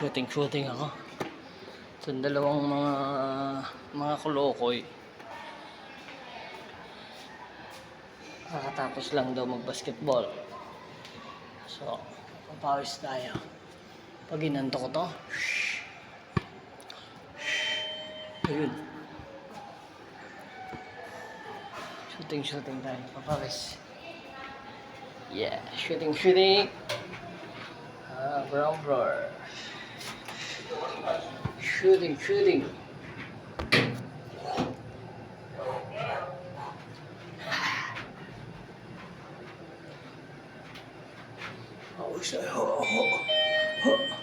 shooting shooting ako. Sa dalawang mga mga kulokoy kakatapos lang daw mag basketball so papawis tayo. Pag inanto ko to ayun. Shooting shooting tayo. Papawis. Yeah shooting shooting. Ah brown brown Shooting, shooting. Oh, siya. Oh, oh, oh.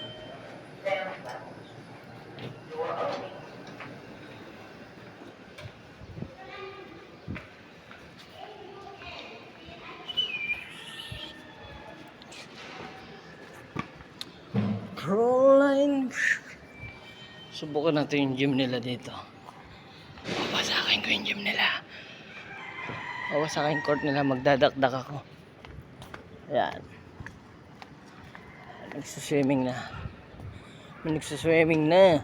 Natin yung gym nila dito. Papasakin ko yung gym nila. Papasakin court nila. Magdadakdak ako. Ayan. Nagsuswimming na. May nagsuswimming na.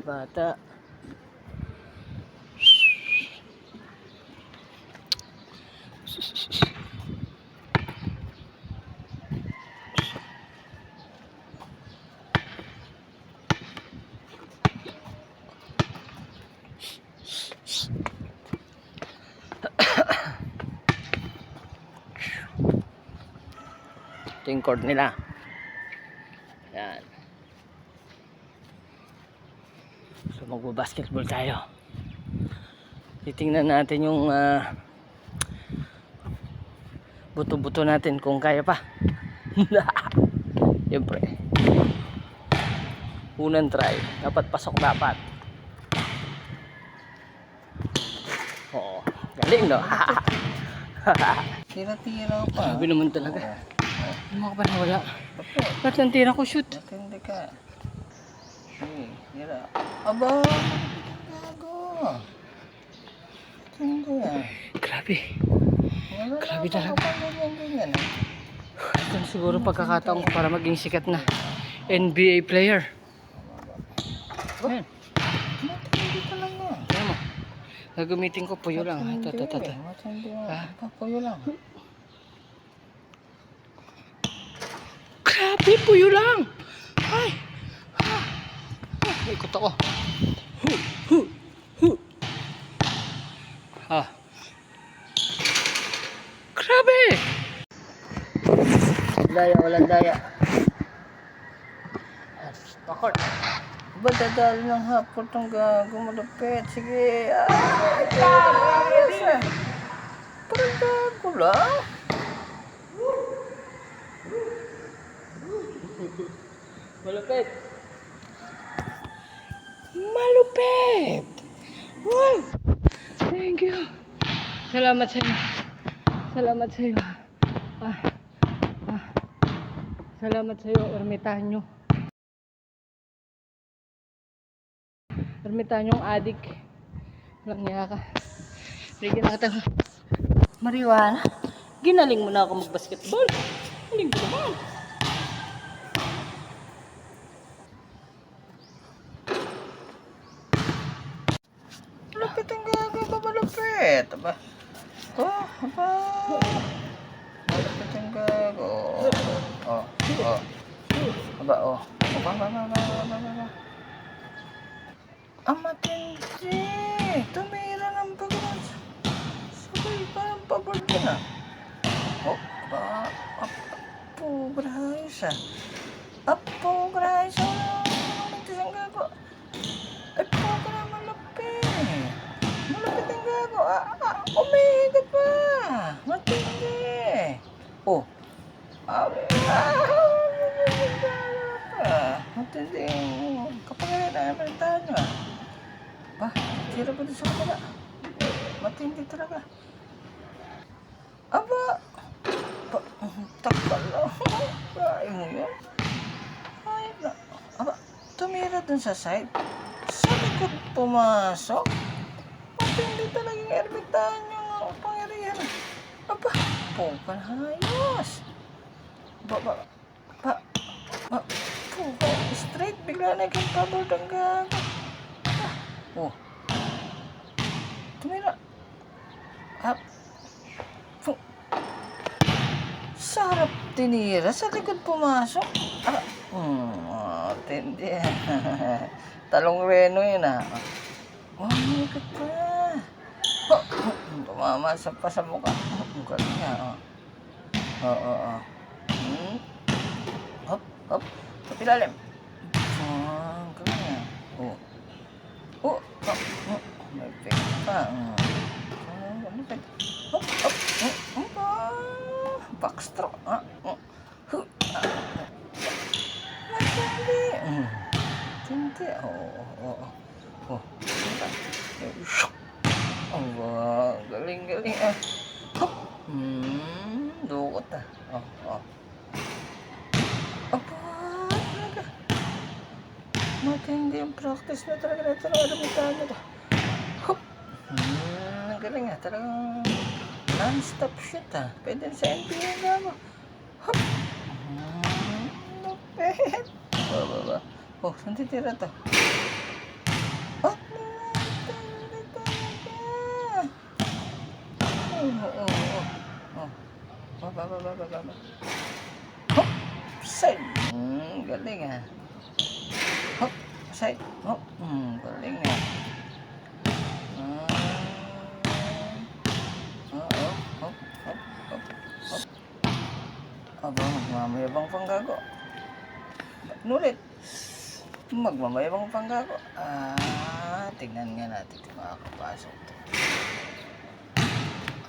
Bata. Ito yung court nila. Ayan. So magbabasketball tayo. Titingnan natin yung ah, buto-buto natin kung kaya pa. Siyempre. Unang try. Dapat pasok dapat. Oo. Galing no? Tira-tira pa. Sabi naman talaga. Ano ka pa na wala? Lahat ng tira ko shoot. Matindi ka. Sige, tira. Aba, gago. Matindi ah. Grabe. Wala Grabe na ah. Ito na siguro pagkakataon ko para maging sikat na NBA player. Ayan. Matindi. Ayan mo. Gagamitin ko puyo lang. Ito, ito, ito. ito. Matindi Ah. ah. Papuyo lang. Grabe, puyo lang. Ay. Ah. Ah, ikot ako. Hu, hu, hu. Ah. Grabe. Daya, walang daya. Pakort. Ba dadali ng hapon tong gago malapit? Sige. Ay, ayos ah. Parang gago lang. Malupit. Malupit. Wow. Thank you. Salamat sa iyo. Salamat sa iyo. Ah. Ah. Salamat sa iyo, ermitanyo. Ermitanyong adik. Walang niya ka. Na kita. Mariwana. Ginaling mo na ako mag-basketball. Galing ko naman. Malapit ang gago ba malapit? Aba. Oh, aba. Malapit ang gago. Oh, oh. Aba, oh. Aba, aba, aba, aba, aba. Ang matindi. Tumira ng bagay. Sabay, parang pabor ka na. Oh, aba. Apo, grayos ah. Apo, grayos ah. Malapit ang gago. Ay, po ka na malapit. Malapit ang gago. Ah, ah, umihigit pa. Matindi. Oh. Matindi. Kapag na naman tayo ah. Ba, tira doon sa kabila. Matindi talaga. Aba. Ba, takal lang. Kaya mo yun. Ay, na. Aba, tumira dun sa side. Sa likod pumasok. Matindi talaga yung ermitan yung pangyarihan. Aba, pukan hayos. Ba, ba, ba, ba, Oh, straight, bigla naging pabor ang gago. Ah, oh. Tumira. Up. Fu. Sa harap tinira, sa likod pumasok. Ah, hmm, oh, tindi. Talong reno yun ah. Oh, ikot pa. Oh, oh, tumama sa pa sa mukha. Oh, ang galing niya. Oh, oh, oh. oh. Hop. Sa pilalim. Ang galing niya. Oh. Oh, oh, oh. May pink pa. Oh, ano ba? Hop, hop. Oh, hop. ah. Backstroke. Ah, oh. Huh. Ah. Matindi. Hmm. Tindi. Oh, diba? Eh, shuk. Aba, galing, galing ah. Hop. Hmm, dukot ah. Oh, oh. Aba, talaga. Matindi ang practice na talaga na talaga mo to. Hop. Hmm, ang galing ah. Talagang non-stop shoot ah. Pwede sa NBA na mo. Hop. Hmm, lupit. Ba, ba, ba. Oh, saan titira to? Oh. Oh, oh, oh. Oh. Ba, ba, ba, ba, ba, ba. Hop. Side. Hmm, galing ah. Side. Hop. Hmm, galing ah. Ah. Oh, oh, hop. Aba, magmamayabang pang gago. Nulit. Magmamayabang pang gago. Ah, tingnan nga natin kung makakapasok to.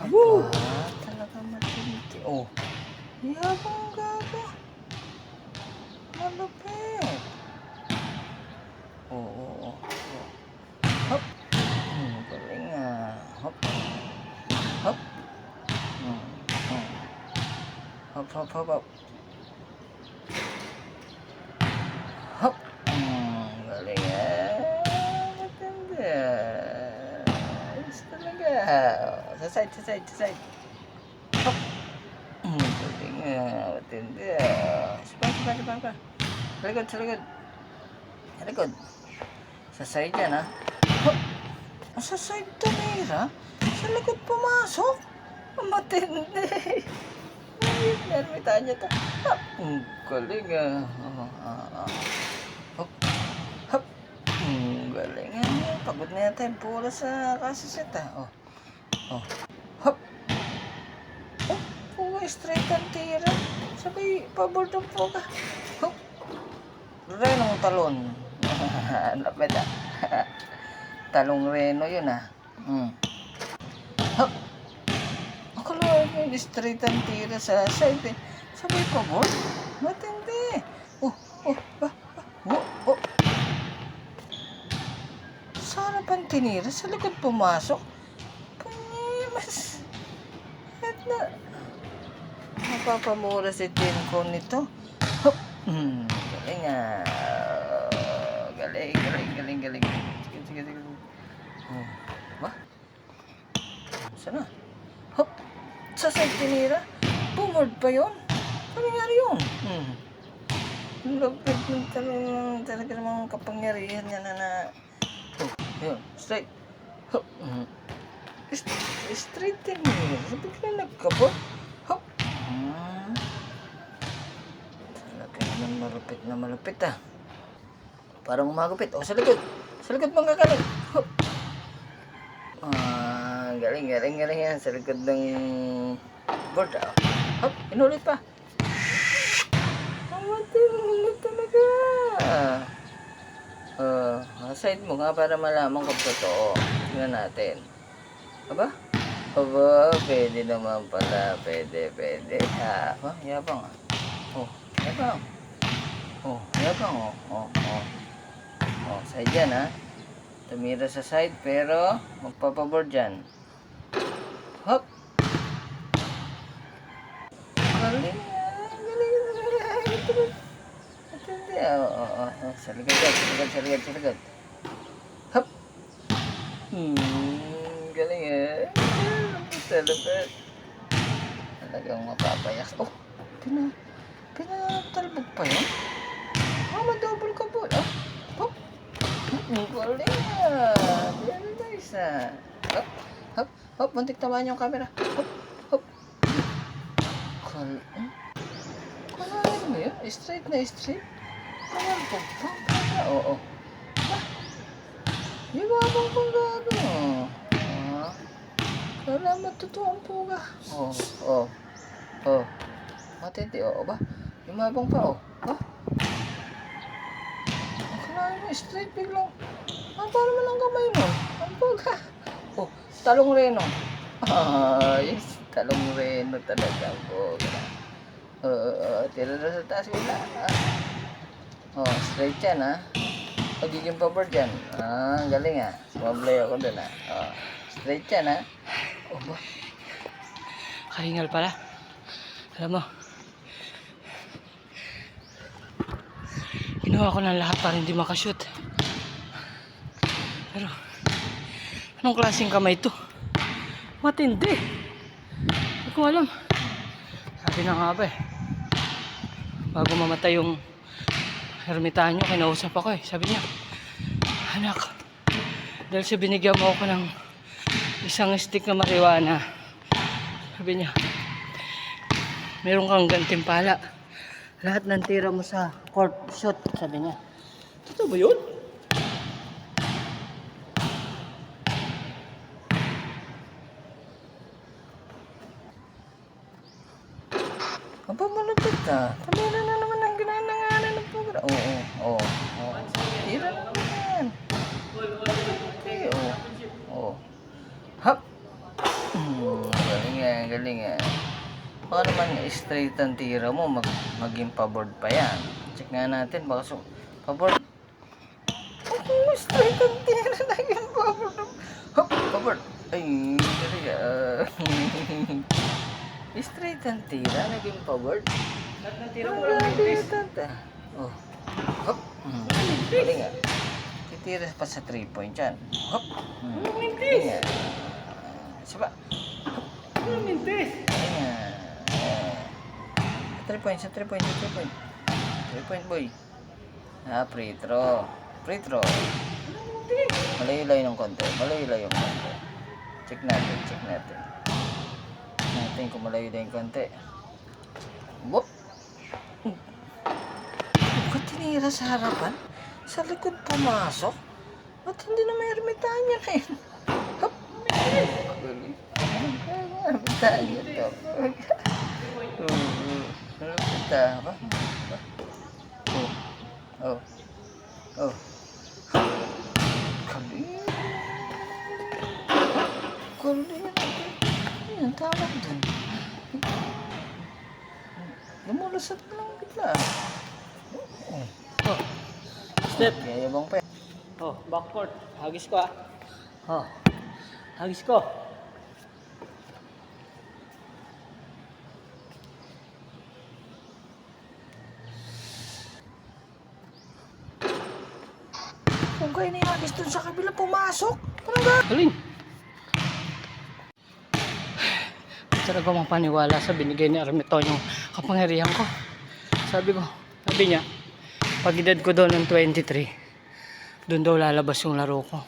Aba, talaga matindi. Oh, yabang gago. Malupit. Oo, oo, oo. Hop. Hmm, galing ah. Hop. Hop. Hmm, hmm. Hop, hop, hop, hop. Hop. Hmm, galing ah. Matindi ah. Ayos talaga. Sa side, sa side, sa side. Hop. Hmm, galing ah. Ah. Sipa, sipa, sipa, sipa. Sa likod, sa likod. Sa likod. Sa side yan. Hop. Ah, Sa side tumira? Sa likod pumasok? Matindi. Ay, narmitaan niya to. Hop. Ang galing ah. Oh, ah, ah. Hop. Hop. Ang galing ah. Pagod na yata yung pula sa kasiset ah. Oh. Oh. Hop. Oh, puwa straight ang tira. Sabay, pabor ng puga. Hop. Renong talon. Lapit ah. Talong reno yun ah. Hmm. Hop. Akala ko yung straight ang tira sa side eh. Sabay pabor. Matindi. Oh, oh, ah, ah, oh, oh. Sa harapan tinira, sa likod pumasok. Pangimas. At na. Mapapamura si Tinko nito. Hop. Hmm, galing ah. Galing, galing, galing, galing. Sige, sige, sige. Oh. Ba? Saan na? Hop. Sa side tinira. Bumord pa yun. Ano nangyari yun? Hmm. Ang Lapit ng talagang talaga namang kapangyarihan niya na na... Oh, yun. Straight. Hop. Ist- Straight tinira. Sabi ko na nagkabot. Hop. Hmm. Talaga naman malupit na malupit ah. Parang umagupit. O, sa likod. Sa likod mong. Hop. Ah, galing, galing, galing yan. Sa likod ng board ah. Hop, inulit pa. Amatin mo talaga. Uh, side mo nga para malaman kung totoo. Tingnan natin. Aba? Aba, pwede naman pala. Pwede, pwede. Ha? Ah, yabang ah. Oh, yabang. Oh, yabang oh. Oh, oh. Oh, side yan ha. Tumira sa side pero magpapabor dyan. Hop! Galing ah, galing. Matindi ah, oo. Sa likod yan, sa likod, sa likod, sa likod. Hop! Hmm, galing eh. Talabas. Talagang mapapayak. Oh, pina, pinatalbog pa yun? Baka ma-double ka po. Ah, hop. Ang galing ah. Yan na isa. Hop, hop, hop. Muntik tamaan yung camera. Hop, hop. Kal... Hmm? Kalahin mo yun? Straight na straight? Kalahin po. Pagpapala. Oo. Ah. Yung babang pang gano. Ah. Kala matutuwa ang puga. Oo, oo. Oo. Matindi, oo ba? Yung mabang pa, oh. Ba? Ang mo, straight biglang. Ah, paano mo lang kamay mo? Ang puga. Oh, talong reno. Ah, yes. Talong reno talaga ang puga. Oo, oo, tira na sa taas wala. Ah. Oh, straight yan, ha? Pagiging pabor dyan. Ah, ang galing, ha? Sumablay ako dun, ha? Oh, straight yan, ha? Oh, ba? Kahingal pala. Alam mo, ginawa ko ng lahat para hindi makashoot. Pero, anong klaseng kamay to? Matindi. Hindi ko alam. Sabi na nga ba eh. Bago mamatay yung ermitanyo, kinausap ako eh. Sabi niya, anak, dahil sa binigyan mo ako ng isang stick na marijuana, sabi niya, meron kang gantimpala. Lahat ng tira mo sa court shot, sabi niya. Totoo ba yun? Aba, malapit ka. Kamera na naman ang ginananganan ng program. Oo, oo, oo. Tira na naman yan. Okay, oo. Oo. Hap! Hmm, galing yan, galing yan. Baka naman straight ang tira mo, mag maging paboard pa yan. Check nga natin, baka so, paboard. Oh, straight ang tira, naging paboard. Hop, paboard. Ay, galing ah. Straight ang tira, naging forward. Lahat ng tira Ang grabe yung tata. Oh. Hop. Hmm. Nga. Titira pa sa 3 point yan. Hop. Hmm. Mintis? Galing nga. Sa 3 point, sa 3 point, sa 3 point. 3 point boy. Ah, free throw. Free throw. Malayo-layo ng konti. Malayo-layo ng konti. Check natin, check natin. Natin kung malayo na yung konti. Whoop! Ba't tinira sa harapan? Sa likod pumasok? Ba't hindi na may ermitanya kayo? Hop! Ermitanya to. Oo. Ermitanya ba? Oh. Oh. Oh. Galing natin. Yan, tawag dun. Lumulusot na lang bigla. Oh. Oh. Step. Yayabang pa. Oh, backcourt. Hagis ko ah. Oh. Hagis ko. Kayo niyagis dun sa kabila, pumasok. Parang ga... Galing. Talaga mapaniwala sa binigay ni Armeton yung kapangyarihan ko. Sabi ko, sabi niya, pag edad ko daw ng 23, doon daw lalabas yung laro ko.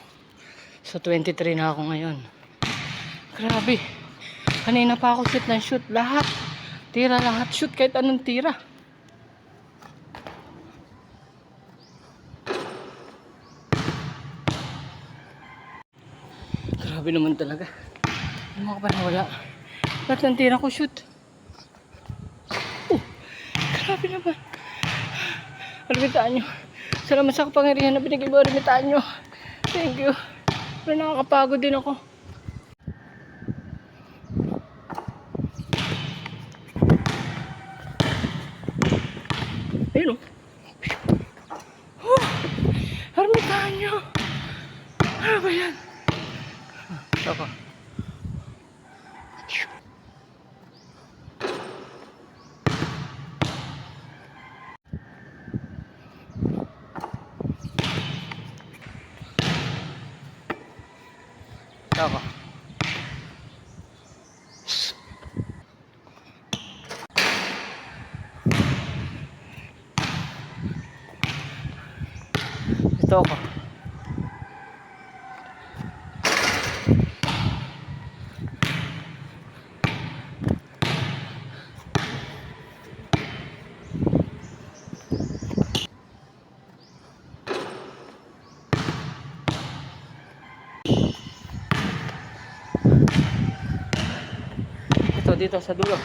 So 23 na ako ngayon. Grabe. Kanina pa ako shoot ng shoot. Lahat. Tira lahat. Shoot kahit anong tira. Grabe naman talaga. Hindi mo ako pa nawala. Lahat ng tira ko shoot. Oh, grabe naman. Armitaan nyo. Salamat sa kapangyarihan na binigay mo, Armitaan nyo. Thank you. Pero nakakapagod din ako. ったわ ito ako Dito, dito sa dulo.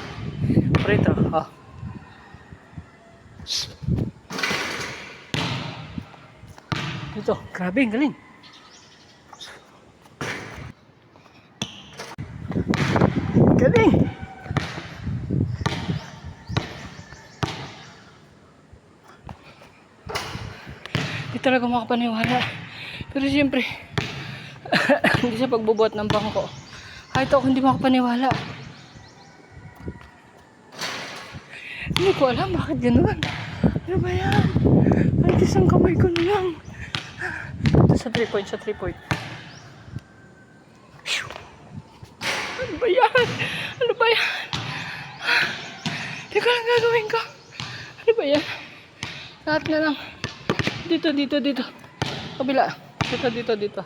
Prito. Oh. Dito, grabe, ang galing. Galing. Hindi talaga makapaniwala. Pero siyempre, hindi sa pagbubuhat ng bangko. Kahit ako hindi makapaniwala. Hindi ko alam bakit ganun. Ano ba yan? Ay, isang kamay ko na lang. Ito sa 3 point, sa 3 point. Ano ba yan? Ano ba yan? Teka lang gagawin ko. Ano ba yan? Lahat na lang. Dito, dito, dito. Kabila. Dito, dito, dito.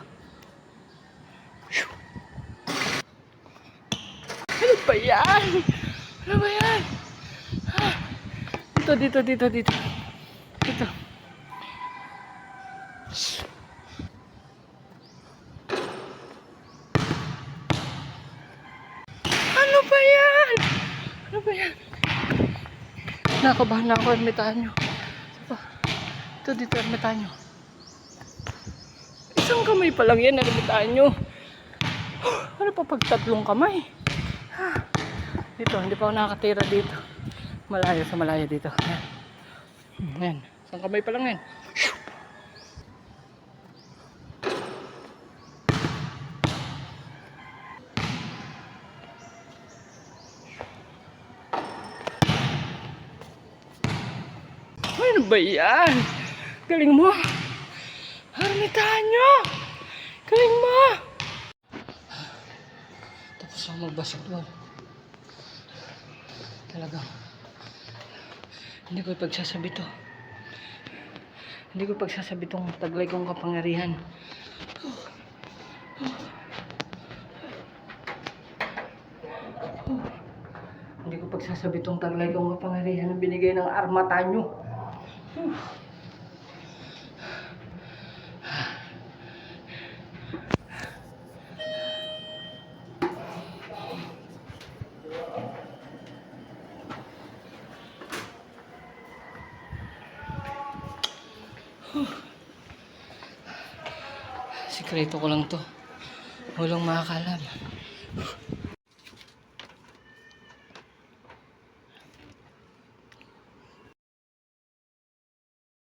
Ano ba yan? Ano ba yan? Dito, dito, dito, dito. Dito. Ano ba yan? Ano ba yan? Nakabahan na ako, ermitanyo. Ito, ito dito, ermitanyo. Isang kamay pa lang yan, ermitanyo. Ano pa pag tatlong kamay? Dito, hindi pa ako nakakatira dito. Malayo sa malayo dito. Ayan. Ayan. Isang kamay pa lang yan. Ano ba yan? Galing mo. Hermitanyo! Galing mo! Tapos ako mag-basketball. Talagang hindi ko pagsasabi to. Hindi ko pagsasabi tong taglay kong kapangyarihan. Hindi ko pagsasabi tong taglay kong kapangyarihan na binigay ng armatanyo. Sikreto ko lang to. Walang makakalam.